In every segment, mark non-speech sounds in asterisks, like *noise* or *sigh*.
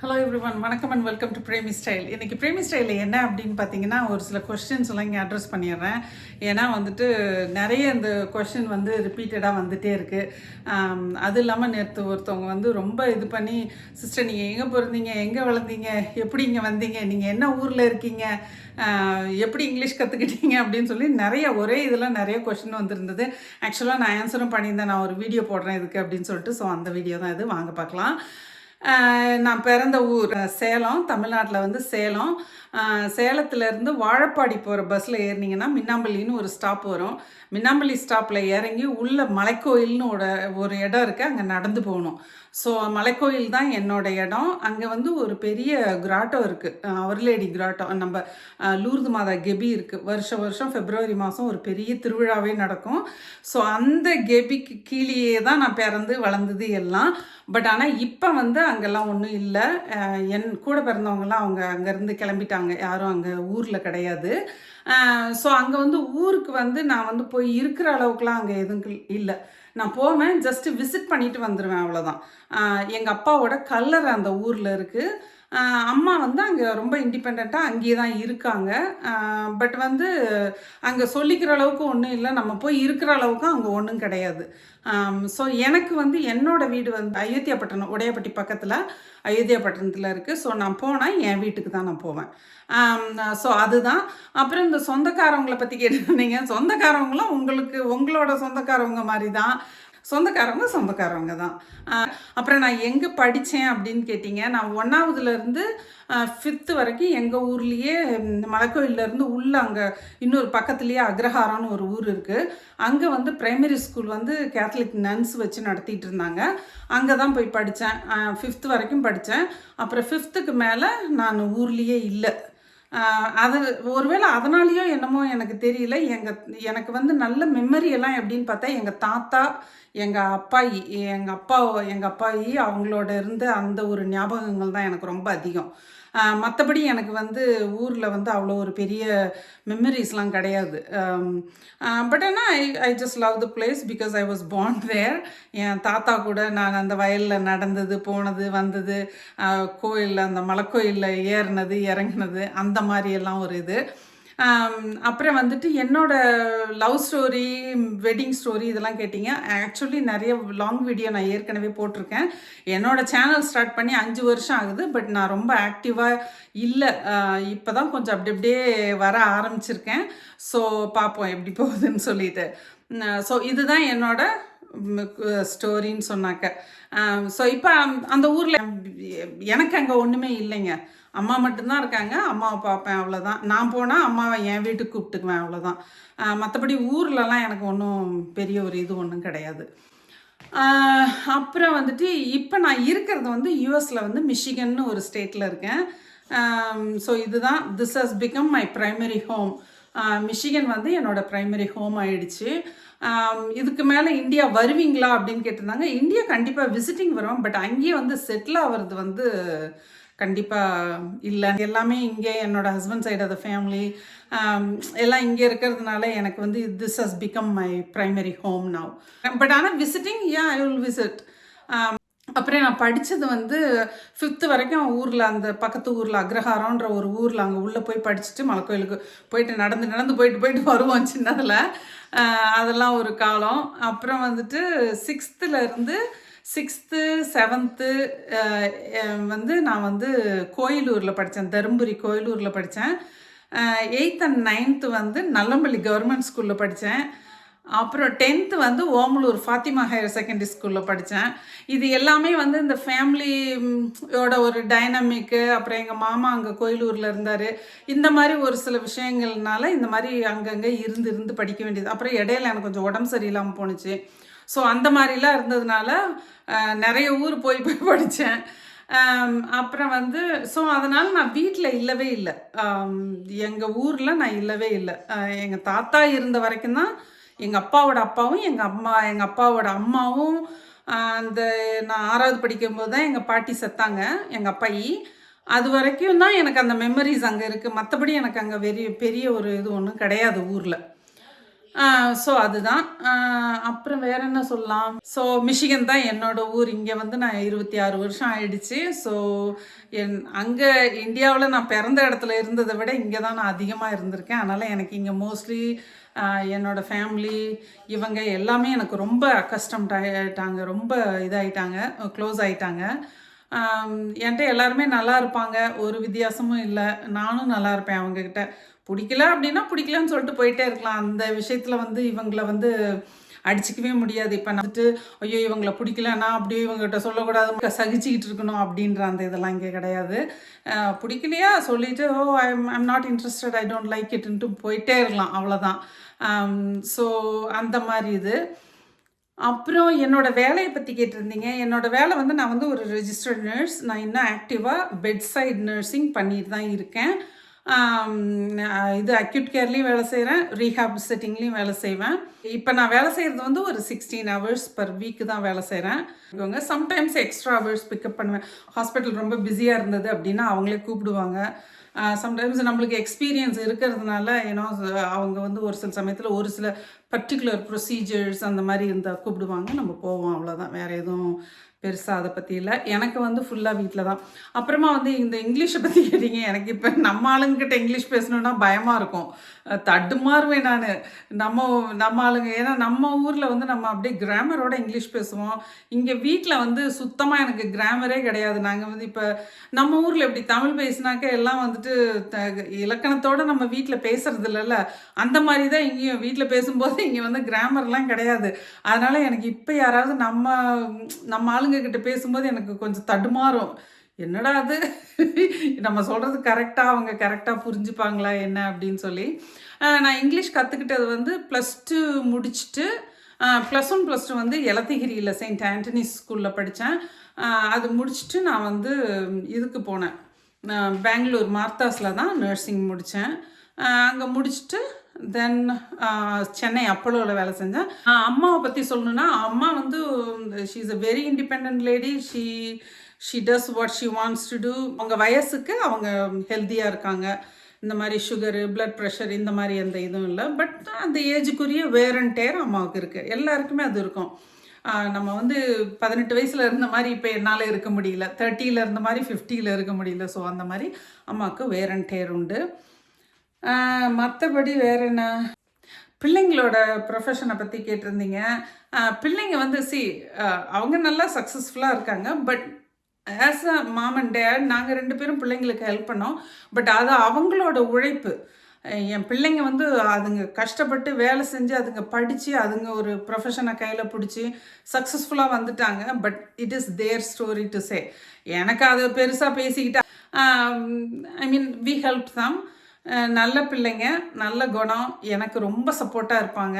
Hello everyone வணக்கம் and welcome to Premi style இன்றைக்கி பிரேமி ஸ்டைலில் என்ன அப்படின்னு பார்த்தீங்கன்னா ஒரு சில கொஸ்டின்ஸ் எல்லாம் இங்கே அட்ரஸ் பண்ணிடுறேன். ஏன்னா வந்துட்டு நிறைய இந்த கொஷின் வந்து ரிப்பீட்டடாக வந்துட்டே இருக்குது அது இல்லாமல் நேற்று ஒருத்தவங்க வந்து ரொம்ப இது பண்ணி சிஸ்டர் நீங்கள் எங்கே பிறந்தீங்க? எங்கே வளர்ந்தீங்க? எப்படி இங்கே வந்தீங்க? நீங்கள் என்ன ஊரில் இருக்கீங்க? எப்படி இங்கிலீஷ் கற்றுக்கிட்டீங்க அப்படின்னு சொல்லி நிறைய ஒரே இதில் நிறைய கொஷின் வந்திருந்தது. ஆக்சுவலாக நான் ஆன்சரும் பண்ணியிருந்தேன். நான் ஒரு வீடியோ போடுறேன் இதுக்கு அப்படின்னு சொல்லிட்டு. ஸோ அந்த வீடியோ தான் இது. வாங்க பார்க்கலாம். நான் பிறந்த ஊர் சேலம் தமிழ்நாட்டில் வந்து சேலம். சேலத்துலேருந்து வாழப்பாடி போகிற பஸ்ஸில் ஏறினீங்கன்னா மின்னாம்பள்ளின்னு ஒரு ஸ்டாப் வரும். மின்னாம்பள்ளி ஸ்டாப்பில் இறங்கி உள்ள மலைக்கோயில்னு ஒரு இடம் இருக்குது அங்கே நடந்து போகணும். ஸோ மலைக்கோயில் தான் என்னோட இடம். அங்கே வந்து ஒரு பெரிய கிராட்டோ இருக்குது அவர்லேடி கிராட்டோ நம்ம லூர்து மாதா கெபி இருக்குது வருஷம் வருஷம் ஃபெப்ரவரி மாதம் ஒரு பெரிய திருவிழாவே நடக்கும். ஸோ அந்த கெபிக்கு கீழேயே தான் நான் பிறந்து வளர்ந்தது எல்லாம். பட் ஆனால் இப்போ வந்து அங்கெல்லாம் ஒன்றும் இல்லை. என் கூட பிறந்தவங்கெல்லாம் அவங்க அங்கேருந்து கிளம்பிட்டாங்க. யாரும் அங்கே ஊரில் கிடையாது. ஸோ அங்கே வந்து ஊருக்கு வந்து நான் வந்து போய் இருக்கிற அளவுக்குலாம் அங்கே எதுவும் இல்லை. நான் போவேன் ஜஸ்ட்டு விசிட் பண்ணிட்டு வந்துடுவேன் அவ்வளோதான் எங்கள் அப்பாவோட கல்லறை அந்த ஊரில் இருக்குது அம்மா வந்து அங்கே ரொம்ப இண்டிபெண்ட்டாக அங்கேயே தான் இருக்காங்க. பட் வந்து அங்கே சொல்லிக்கிற அளவுக்கு ஒன்றும் இல்லை. நம்ம போய் இருக்கிற அளவுக்கு அங்கே ஒன்றும் கிடையாது. ஸோ எனக்கு வந்து என்னோடய வீடு வந்து அயோத்தியாப்பட்டினம் உடையப்பட்டி பக்கத்தில் அயோத்தியாப்பட்டினத்தில் இருக்குது ஸோ நான் போனால் என் வீட்டுக்கு தான் நான் போவேன். ஸோ அதுதான். அப்புறம் இந்த சொந்தக்காரவங்கள பற்றி கேட்டிருந்தீங்க சொந்தக்காரவங்களும் உங்களுக்கு உங்களோட சொந்தக்காரவங்க மாதிரி தான். சொந்தக்காரவங்க சொந்தக்காரவங்க தான். அப்புறம் நான் எங்கே படித்தேன் அப்படின்னு கேட்டிங்க நான் ஒன்றாவதுலேருந்து ஃபிஃப்த்து வரைக்கும் எங்கள் ஊர்லேயே மலைக்கோயிலேருந்து உள்ளே அங்கே இன்னொரு பக்கத்துலேயே அக்ரஹாரம்னு ஒரு ஊர் இருக்குது அங்கே வந்து ப்ரைமரி ஸ்கூல் வந்து கேத்தலிக் நன்ஸ் வச்சு நடத்திட்டு இருந்தாங்க. அங்கே தான் போய் படித்தேன் ஃபிஃப்த்து வரைக்கும் படித்தேன் அப்புறம் ஃபிஃப்த்துக்கு மேலே நான் ஊர்லேயே இல்லை. அது ஒருவேளை அதனாலேயோ என்னமோ எனக்கு தெரியல. எங்கள் எனக்கு வந்து நல்ல மெமரி எல்லாம் எப்படின்னு பார்த்தா எங்கள் தாத்தா எங்கள் அப்பாயி எங்கள் அப்பா எங்கள் அப்பாயி அவங்களோட இருந்து அந்த ஒரு ஞாபகங்கள் தான் எனக்கு ரொம்ப அதிகம். மற்றபடி எனக்கு வந்து ஊரில் வந்து அவ்வளோ ஒரு பெரிய மெமரிஸ்லாம் கிடையாது. பட் ஆனால் I I just love the place because I was born *laughs* there என் தாத்தா கூட நான் அந்த வயலில் நடந்தது போனது வந்தது கோயிலில் அந்த மலைக்கோயிலில் ஏறினது இறங்குனது அந்த மாதிரியெல்லாம் ஒரு இது. அப்புறம் வந்துட்டு என்னோட லவ் ஸ்டோரி வெட்டிங் ஸ்டோரி இதெல்லாம் கேட்டிங்க. ஆக்சுவலி நிறைய லாங் வீடியோ நான் ஏற்கனவே போட்டிருக்கேன். என்னோட சேனல் ஸ்டார்ட் பண்ணி அஞ்சு வருஷம் ஆகுது. பட் நான் ரொம்ப ஆக்டிவாக இல்லை. இப்போ தான் கொஞ்சம் அப்படி அப்படியே வர ஆரம்பிச்சிருக்கேன். ஸோ பார்ப்போம் எப்படி போகுதுன்னு சொல்லிட்டு. ஸோ இதுதான் என்னோட ஸ்டோரின்னு சொன்னாக்க. ஸோ இப்போ அந்த ஊரில் எனக்கு அங்கே ஒன்றுமே இல்லைங்க. அம்மா மட்டும்தான் இருக்காங்க அம்மாவை பார்ப்பேன் அவ்வளோதான் நான் போனால் அம்மாவை என் வீட்டுக்கு கூப்பிட்டுக்குவேன் அவ்வளோதான் மற்றபடி ஊர்லலாம் எனக்கு ஒன்றும் பெரிய ஒரு இது ஒன்றும் கிடையாது. அப்புறம் வந்துட்டு இப்போ நான் இருக்கிறது வந்து யூஎஸில் வந்து மிஷிகன்னு ஒரு ஸ்டேட்டில் இருக்கேன். ஸோ இதுதான் this has become my primary home Michigan வந்து என்னோட ப்ரைமரி ஹோம் ஆயிடுச்சு. இதுக்கு மேலே இந்தியா வருவீங்களா அப்படின்னு கேட்டிருந்தாங்க. இந்தியா கண்டிப்பாக விசிட்டிங் வரும் பட் அங்கேயே வந்து செட்டில் ஆகிறது வந்து கண்டிப்பாக இல்லை. எல்லாமே இங்கே என்னோடய husband side of the family எல்லாம் இங்கே இருக்கிறதுனால எனக்கு வந்து this has become my primary home now but ஆனால் visiting yeah I will visit அப்புறம் நான் படித்தது வந்து ஃபிஃப்த்து வரைக்கும் ஊரில் அந்த பக்கத்து ஊரில் அக்ரஹாரம்ன்ற ஒரு ஊரில் அங்கே உள்ளே போய் படிச்சுட்டு மலைக்கோயிலுக்கு போயிட்டு நடந்து நடந்து போயிட்டு போயிட்டு வருவோம் சின்னதில். அதெல்லாம் ஒரு காலம். அப்புறம் வந்துட்டு சிக்ஸ்த்துலேருந்து இருந்து சிக்ஸ்த்து செவன்த்து uh, um, வந்து நான் வந்து கோயிலூரில் படித்தேன் தருமபுரி கோயிலூரில் படித்தேன் எயித் uh, அண்ட் நைன்த்து வந்து நல்லம்பள்ளி கவர்மெண்ட் ஸ்கூலில் படித்தேன் அப்புறம் டென்த்து வந்து ஓமலூர் ஃபாத்திமா ஹையர் செகண்டரி ஸ்கூலில் படித்தேன் இது எல்லாமே வந்து இந்த ஃபேமிலியோட ஒரு டைனமிக்கு அப்புறம் எங்கள் மாமா அங்கே கோயிலூரில் இருந்தார். இந்த மாதிரி ஒரு சில விஷயங்கள்னால இந்த மாதிரி அங்கங்கே இருந்து இருந்து படிக்க வேண்டியது. அப்புறம் இடையில எனக்கு கொஞ்சம் உடம்பு சரியில்லாமல் போணுச்சு. ஸோ அந்த மாதிரிலாம் இருந்ததுனால நிறைய ஊர் போய் போய் படித்தேன். அப்புறம் வந்து ஸோ அதனால் நான் வீட்டில் இல்லவே இல்லை. எங்கள் ஊரில் நான் இல்லவே இல்லை. எங்கள் தாத்தா இருந்த வரைக்கும் தான் எங்கள் அப்பாவோட அப்பாவும் எங்கள் அம்மா எங்கள் அப்பாவோட அம்மாவும் அந்த நான் ஆறாவது படிக்கும்போது தான் எங்கள் பாட்டி செத்தாங்க எங்கள் அப்பாயி. அது வரைக்கும் தான் எனக்கு அந்த மெமரிஸ் அங்கே இருக்குது மற்றபடி எனக்கு அங்கே வெறிய பெரிய ஒரு இது ஒன்றும் கிடையாது ஊரில். ஸோ அதுதான். அப்புறம் வேற என்ன சொல்லலாம்? ஸோ மிஷிகன் தான் என்னோட ஊர். இங்கே வந்து நான் இருபத்தி ஆறு வருஷம் ஆயிடுச்சு. ஸோ என் அங்கே இந்தியாவில் நான் பிறந்த இடத்துல இருந்ததை விட இங்கே தான் நான் அதிகமாக இருந்திருக்கேன். அதனால் எனக்கு இங்கே மோஸ்ட்லி என்னோட ஃபேமிலி இவங்க எல்லாமே எனக்கு ரொம்ப அக்கஸ்டம்ட் ஆகிட்டாங்க ரொம்ப இதாயிட்டாங்க. க்ளோஸ் ஆகிட்டாங்க என்கிட்ட எல்லாருமே நல்லா இருப்பாங்க. ஒரு வித்தியாசமும் இல்லை. நானும் நல்லா இருப்பேன் அவங்கக்கிட்ட பிடிக்கல அப்படின்னா பிடிக்கலன்னு சொல்லிட்டு போயிட்டே இருக்கலாம். அந்த விஷயத்தில் வந்து இவங்கள வந்து அடிச்சிக்கவே முடியாது. இப்போ நான் வந்துட்டு ஐயோ இவங்கள பிடிக்கலன்னா அப்படியே இவங்ககிட்ட சொல்லக்கூடாது சகிச்சுக்கிட்டு இருக்கணும் அப்படின்ற அந்த இதெல்லாம் இங்கே கிடையாது. பிடிக்கலையா? சொல்லிட்டு ஓ I'm I'm not interested I don't like இட்ன்ட்டு போயிட்டே இருக்கலாம். அவ்வளோதான் ஸோ அந்த மாதிரி இது. அப்புறம் என்னோடய வேலையை பற்றி கேட்டிருந்தீங்க. என்னோட வேலை வந்து நான் வந்து ஒரு ரெஜிஸ்டர்ட் நர்ஸ் நான் இன்னும் ஆக்டிவாக பெட் சைட் நர்சிங் பண்ணிட்டு தான் இருக்கேன். இது அக்யூட் கேர்லேயும் வேலை செய்கிறேன் ரீஹாப் செட்டிங்லேயும் வேலை செய்வேன். இப்போ நான் வேலை செய்கிறது வந்து ஒரு சிக்ஸ்டீன் ஹவர்ஸ் பர் வீக்கு தான் வேலை செய்கிறேன் இவங்க sometimes extra hours pick up பண்ணுவேன். ஹாஸ்பிட்டல் ரொம்ப பிஸியாக இருந்தது அப்படின்னா அவங்களே கூப்பிடுவாங்க. சம்டைம்ஸ் நம்மளுக்கு எக்ஸ்பீரியன்ஸ் இருக்கிறதுனால ஏன்னா அவங்க வந்து ஒரு சில சமயத்தில் ஒரு சில பர்டிகுலர் ப்ரொசீஜர்ஸ் அந்த மாதிரி இருந்தால் கூப்பிடுவாங்க நம்ம போவோம் அவ்வளோதான் வேறு எதுவும் பெருசாக அதை பற்றி இல்லை. எனக்கு வந்து ஃபுல்லாக வீட்டில் தான். அப்புறமா வந்து இந்த இங்கிலீஷை பற்றி கேட்டீங்க. எனக்கு இப்போ நம்ம ஆளுங்கிட்ட இங்கிலீஷ் பேசணுன்னா பயமாக இருக்கும். தடுமாறுவேன் நான். நம்ம நம்ம ஆளுங்க ஏன்னா நம்ம ஊரில் வந்து நம்ம அப்படியே கிராமரோட இங்கிலீஷ் பேசுவோம். இங்கே வீட்டில் வந்து சுத்தமாக எனக்கு கிராமரே கிடையாது. நாங்கள் வந்து இப்போ நம்ம ஊரில் எப்படி தமிழ் பேசினாக்க எல்லாம் வந்துட்டு த- நம்ம வீட்டில் பேசுறது இல்லைல்ல. அந்த மாதிரி தான் இங்கேயும் வீட்டில் பேசும்போது இங்கே வந்து கிராமர்லாம் கிடையாது. அதனால் எனக்கு இப்போ யாராவது நம்ம நம்ம ஆளுங்க கிட்ட பேசும்போது எனக்கு கொஞ்சம் தடுமாறும். என்னடா அது? நம்ம சொல்கிறது கரெக்டாக அவங்க கரெக்டாக புரிஞ்சுப்பாங்களா என்ன அப்படின்னு சொல்லி. நான் இங்கிலீஷ் கற்றுக்கிட்டது வந்து ப்ளஸ் டூ முடிச்சுட்டு ப்ளஸ் ஒன் ப்ளஸ் டூ வந்து எலத்திகிரியில் செயின்ட் ஆண்டனி ஸ்கூலில் படித்தேன் அது முடிச்சுட்டு நான் வந்து இதுக்கு போனேன். நான் பெங்களூர் மார்த்தாஸில் தான் நர்சிங் முடித்தேன் அங்கே முடிச்சுட்டு தென் uh, சென்னை அப்போலோவில் வேலை செஞ்சேன் அம்மாவை பற்றி சொல்லணுன்னா அம்மா வந்து she is a very independent lady she she does what she wants to do அவங்க வயசுக்கு அவங்க ஹெல்த்தியாக இருக்காங்க. இந்த மாதிரி சுகரு பிளட் ப்ரெஷர் இந்த மாதிரி எந்த இதுவும் இல்லை. பட் அந்த ஏஜுக்குரிய வேர் அண்ட் டேர் அம்மாவுக்கு இருக்குது எல்லாருக்குமே அது இருக்கும். நம்ம வந்து பதினெட்டு வயசில் இருந்த மாதிரி இப்போ என்னால் இருக்க முடியல. தேர்ட்டியில் இருந்த மாதிரி ஃபிஃப்டியில் இருக்க முடியல. ஸோ அந்த மாதிரி அம்மாவுக்கு வேர் அண்ட் டேர் உண்டு. மற்றபடி வேற என்ன? பிள்ளைங்களோட ப்ரொஃபஷனை பற்றி கேட்டிருந்தீங்க. பிள்ளைங்க வந்து சி அவங்க நல்லா சக்ஸஸ்ஃபுல்லாக இருக்காங்க. But as a mom and dad நாங்கள் ரெண்டு பேரும் பிள்ளைங்களுக்கு ஹெல்ப் பண்ணோம். பட் அது அவங்களோட உழைப்பு. என் பிள்ளைங்க வந்து அதுங்க கஷ்டப்பட்டு வேலை செஞ்சு அதுங்க படித்து அதுங்க ஒரு ப்ரொஃபஷனை கையில் பிடிச்சி சக்ஸஸ்ஃபுல்லாக வந்துட்டாங்க. But it is their story to say எனக்கு அது பெருசாக பேசிக்கிட்டா ஐ மீன் வி ஹெல்ப் தம் நல்ல பிள்ளைங்க நல்ல குணம் எனக்கு ரொம்ப சப்போர்ட்டாக இருப்பாங்க.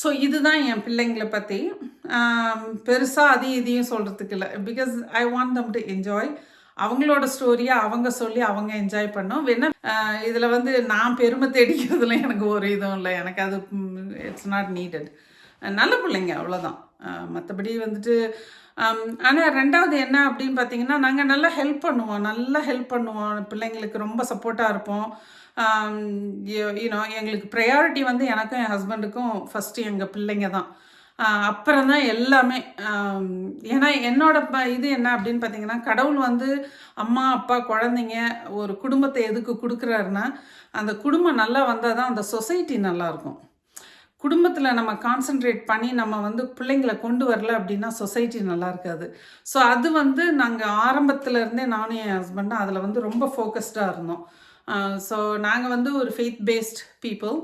ஸோ இதுதான் என் பிள்ளைங்களை பற்றி பெருசாக அதையும் இதையும் சொல்கிறதுக்கு இல்லை. Because I want them to enjoy அவங்களோட ஸ்டோரியை அவங்க சொல்லி அவங்க என்ஜாய் பண்ணோம். வேணா இதில் வந்து நான் பெருமை தேடிக்கிறதுல எனக்கு ஒரு இதுவும் இல்லை. எனக்கு அது இட்ஸ் நாட் நீடட் நல்ல பிள்ளைங்க அவ்வளோதான் மற்றபடி வந்துட்டு ஆனால் ரெண்டாவது என்ன அப்படின்னு பார்த்தீங்கன்னா நாங்கள் நல்லா ஹெல்ப் பண்ணுவோம். நல்லா ஹெல்ப் பண்ணுவோம். பிள்ளைங்களுக்கு ரொம்ப சப்போர்ட்டாக இருப்போம். யூனோ எங்களுக்கு ப்ரையாரிட்டி வந்து எனக்கும் என் ஹஸ்பண்டுக்கும் ஃபஸ்ட்டு எங்கள் பிள்ளைங்க தான். அப்புறம் தான் எல்லாமே. ஏன்னா என்னோட ப இது என்ன அப்படின்னு பார்த்தீங்கன்னா கடவுள் வந்து அம்மா அப்பா குழந்தைங்க ஒரு குடும்பத்தை எதுக்கு கொடுக்குறாருன்னா அந்த குடும்பம் நல்லா வந்தால் தான் அந்த சொசைட்டி நல்லாயிருக்கும் குடும்பத்தில் நம்ம கான்சென்ட்ரேட் பண்ணி நம்ம வந்து பிள்ளைங்களை கொண்டு வரல அப்படின்னா சொசைட்டி நல்லா இருக்காது. ஸோ அது வந்து நாங்கள் ஆரம்பத்துலேருந்தே நானும் என் ஹஸ்பண்டும் அதில் வந்து ரொம்ப ஃபோக்கஸ்டாக இருந்தோம். ஸோ நாங்கள் வந்து ஒரு ஃபெய்த் பேஸ்ட் பீப்புள்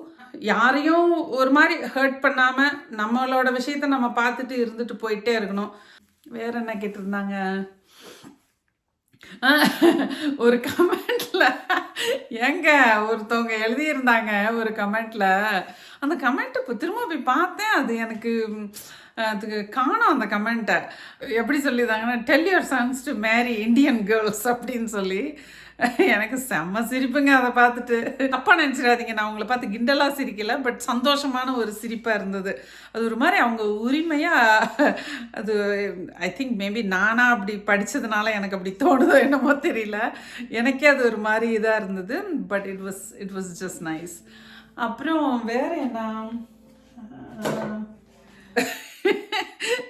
யாரையும் ஒரு மாதிரி ஹர்ட் பண்ணாமல் நம்மளோட விஷயத்த நம்ம பார்த்துட்டு இருந்துட்டு போயிட்டே இருக்கணும். வேற என்ன கேட்டிருந்தாங்க? ஒரு கமெண்ட்ல ஏங்க ஒருத்தவங்க எழுதியிருந்தாங்க ஒரு கமெண்ட்ல. அந்த கமெண்ட்டை இப்போ திரும்ப போய் பார்த்தேன். அது எனக்கு அதுக்கு காணும் அந்த கமெண்ட்டை. எப்படி சொல்லியிருந்தாங்கன்னா tell your sons to marry Indian girls அப்படின்னு சொல்லி. *laughs* எனக்கு செம்ம சிரிப்புங்க அதை பார்த்துட்டு. தப்பாக நினச்சிடாதீங்க. நான் அவங்கள பார்த்து கிண்டலாக சிரிக்கல பட் சந்தோஷமான ஒரு சிரிப்பாக இருந்தது. அது ஒரு மாதிரி அவங்க உரிமையாக அது ஐ திங்க் மேபி நானாக அப்படி படித்ததுனால எனக்கு அப்படி தோணுதோ என்னமோ தெரியல. எனக்கே அது ஒரு மாதிரி இதாக இருந்தது but it was it was just nice அப்புறம் வேறு என்ன?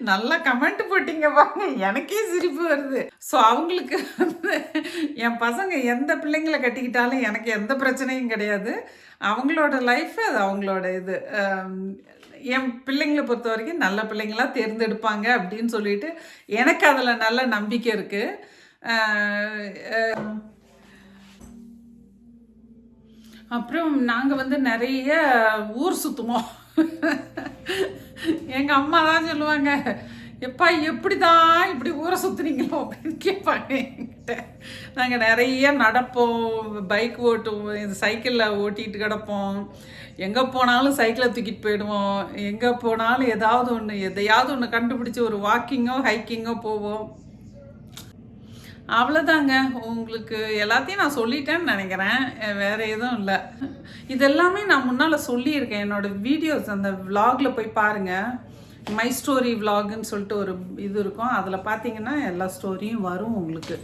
நல்லா கமெண்ட் போட்டீங்க பாருங்க. எனக்கே சிரிப்பு வருது. ஸோ அவங்களுக்கு வந்து என் பசங்க எந்த பிள்ளைங்களை கட்டிக்கிட்டாலும் எனக்கு எந்த பிரச்சனையும் கிடையாது. அவங்களோட லைஃப் அது அவங்களோட இது. என் பிள்ளைங்களை பொறுத்த வரைக்கும் நல்ல பிள்ளைங்களா தேர்ந்தெடுப்பாங்க அப்படின்னு சொல்லிட்டு எனக்கு அதில் நல்ல நம்பிக்கை இருக்குது அப்புறம் நாங்கள் வந்து நிறைய ஊர் சுற்றுவோம் எங்கள் அம்மா தான் சொல்லுவாங்க எப்பா எப்படி தான் இப்படி ஊரை சுற்றுனீங்களோ அப்படின்னு கேட்பாங்க என்கிட்ட. நாங்கள் நிறைய நடப்போம் பைக் ஓட்டுவோம் இது சைக்கிளில் ஓட்டிகிட்டு கிடப்போம். எங்கே போனாலும் சைக்கிளை தூக்கிட்டு போயிடுவோம். எங்கே போனாலும் ஏதாவது ஒன்று எதையாவது ஒன்று கண்டுபிடிச்சி ஒரு வாக்கிங்கோ ஹைக்கிங்கோ போவோம். அவ்வளோதாங்க உங்களுக்கு எல்லாத்தையும் நான் சொல்லிட்டேன்னு நினைக்கிறேன். வேறு வேற எதுவும் இல்லை. இதெல்லாமே நான் முன்னால் சொல்லியிருக்கேன். என்னோடய வீடியோஸ் அந்த விலாகில் போய் பாருங்கள் மை ஸ்டோரி விலாகுன்னு சொல்லிட்டு ஒரு இது இருக்கும். அதில் பார்த்தீங்கன்னா எல்லா ஸ்டோரியும் வரும் உங்களுக்கு.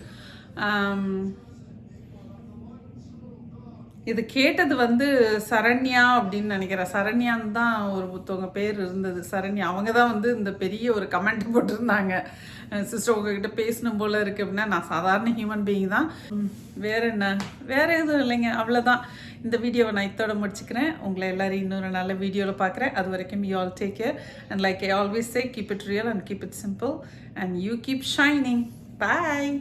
இது கேட்டது வந்து சரண்யா அப்படின்னு நினைக்கிறேன். சரண்யான்னு தான் ஒரு புத்தவங்க பேர் இருந்தது. சரண்யா அவங்க தான் வந்து இந்த பெரிய ஒரு கமெண்ட் போட்டிருந்தாங்க. சிஸ்டர் உங்ககிட்ட பேசணும் போல் இருக்குது அப்படின்னா நான் சாதாரண ஹியூமன் பீயிங் தான். ம், வேற என்ன? வேற எதுவும் இல்லைங்க. அவ்வளோதான் இந்த வீடியோவை நான் இத்தோட முடிச்சுக்கிறேன். உங்களை எல்லோரும் இன்னொரு நல்ல வீடியோவில் பார்க்குறேன். அது வரைக்கும் you all take care and like I always say keep it real and keep it simple and you keep shining bye